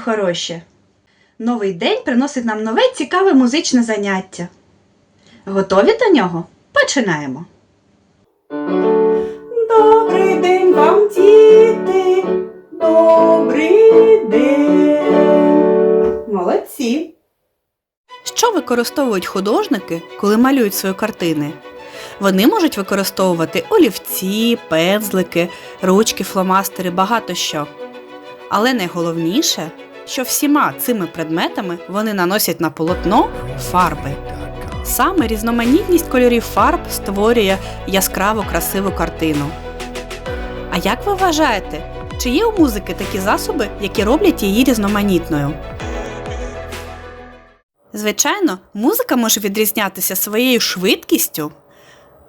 хороші. Новий день приносить нам нове цікаве музичне заняття. Готові до нього? Починаємо. Добрий день вам, діти! Добрий день! Молодці! Що використовують художники, коли малюють свої картини? Вони можуть використовувати олівці, пензлики, ручки, фломастери, багато що. Але найголовніше, що всіма цими предметами вони наносять на полотно фарби. Саме різноманітність кольорів фарб створює яскраву красиву картину. А як ви вважаєте, чи є у музики такі засоби, які роблять її різноманітною? Звичайно, музика може відрізнятися своєю швидкістю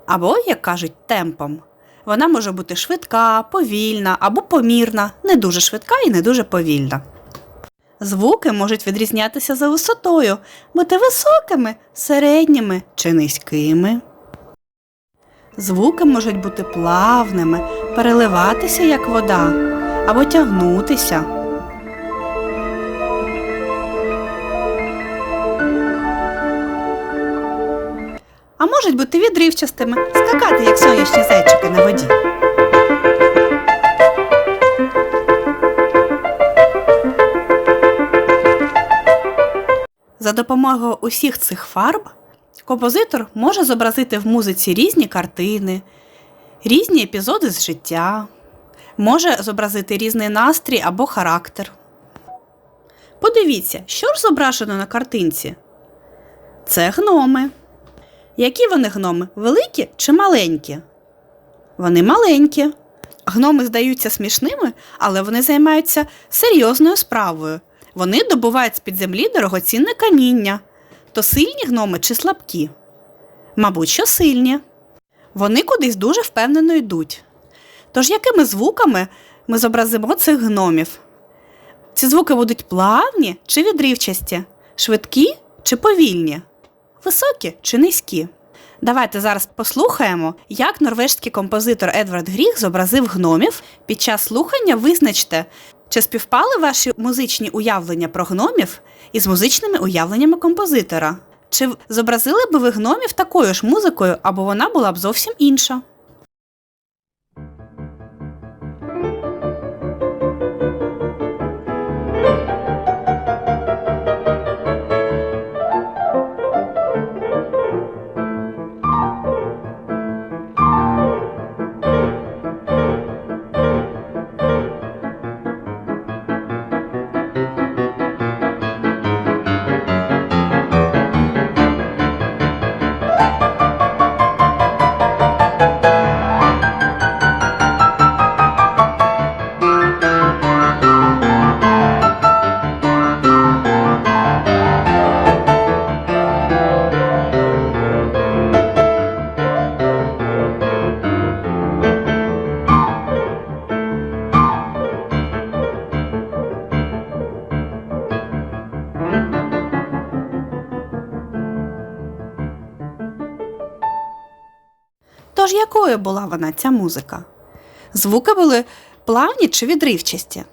або, як кажуть, темпом. Вона може бути швидка, повільна або помірна, не дуже швидка і не дуже повільна. Звуки можуть відрізнятися за висотою, бути високими, середніми чи низькими. Звуки можуть бути плавними, переливатися як вода або тягнутися. а можуть бути відривчастими, скакати, як сонячні зайчики на воді. За допомогою усіх цих фарб композитор може зобразити в музиці різні картини, різні епізоди з життя, може зобразити різний настрій або характер. Подивіться, що ж зображено на картинці? Це гноми. Які вони гноми? Великі чи маленькі? Вони маленькі. Гноми здаються смішними, але вони займаються серйозною справою. Вони добувають з-під землі дорогоцінне каміння. То сильні гноми чи слабкі? Мабуть, що сильні. Вони кудись дуже впевнено йдуть. Тож якими звуками ми зобразимо цих гномів? Ці звуки будуть плавні чи відривчасті, швидкі чи повільні? Високі чи низькі? Давайте зараз послухаємо, як норвежський композитор Едвард Гріх зобразив гномів. Під час слухання визначте, чи співпали ваші музичні уявлення про гномів із музичними уявленнями композитора. Чи зобразили би ви гномів такою ж музикою, або вона була б зовсім інша? Тож якою була вона ця музика? Звуки були плавні чи відривчасті?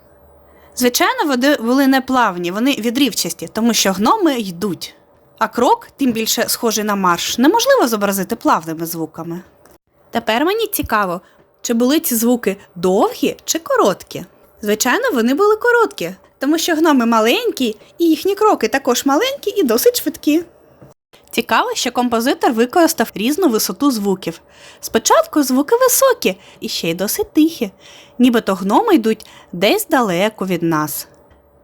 Звичайно, вони були не плавні, вони відривчасті, тому що гноми йдуть. А крок, тим більше схожий на марш, неможливо зобразити плавними звуками. Тепер мені цікаво, чи були ці звуки довгі чи короткі? Звичайно, вони були короткі, тому що гноми маленькі, і їхні кроки також маленькі і досить швидкі. Цікаво, що композитор використав різну висоту звуків. Спочатку звуки високі і ще й досить тихі, нібито гноми йдуть десь далеко від нас.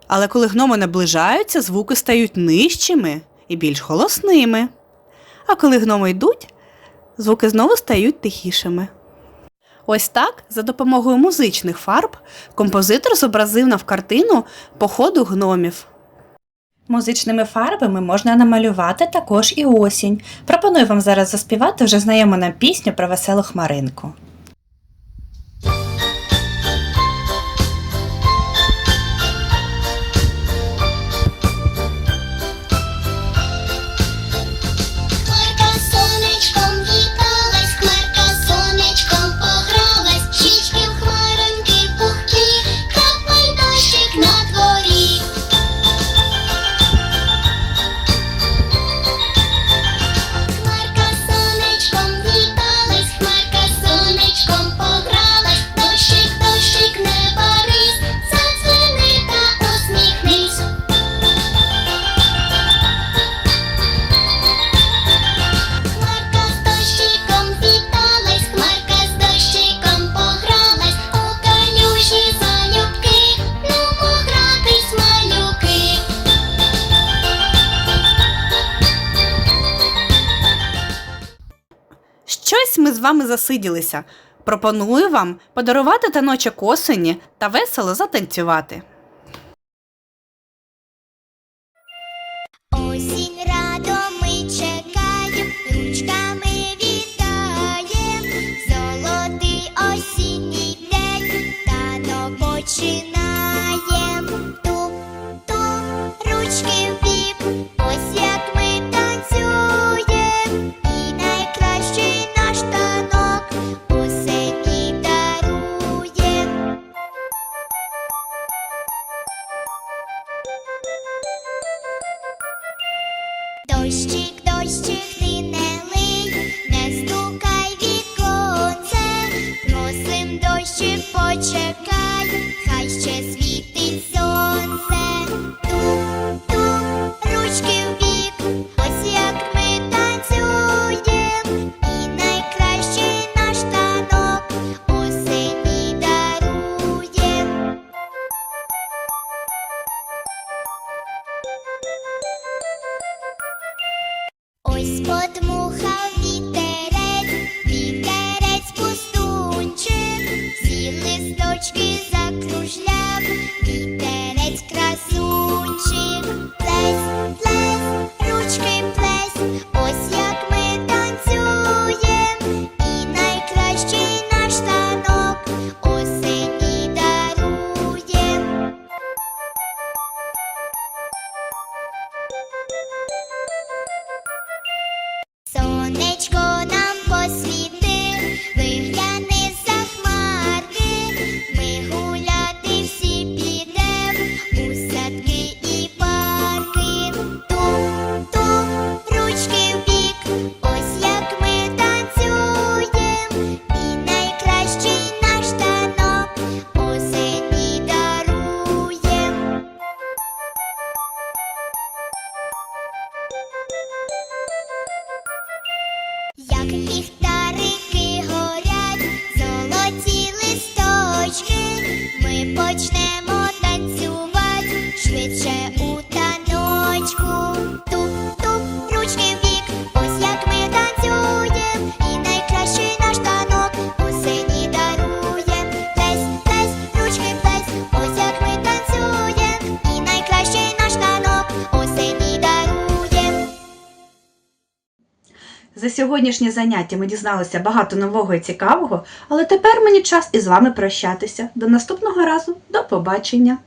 Але коли гноми наближаються, звуки стають нижчими і більш голосними. А коли гноми йдуть, звуки знову стають тихішими. Ось так, за допомогою музичних фарб, композитор зобразив на в картину походу гномів. Музичними фарбами можна намалювати також і осінь. Пропоную вам зараз заспівати вже знайому нам пісню про веселу хмаринку. Ось ми з вами засиділися. Пропоную вам подарувати таночок осені та весело затанцювати. Chodźcie точно За сьогоднішнє заняття ми дізналися багато нового і цікавого, але тепер мені час із вами прощатися. До наступного разу, до побачення!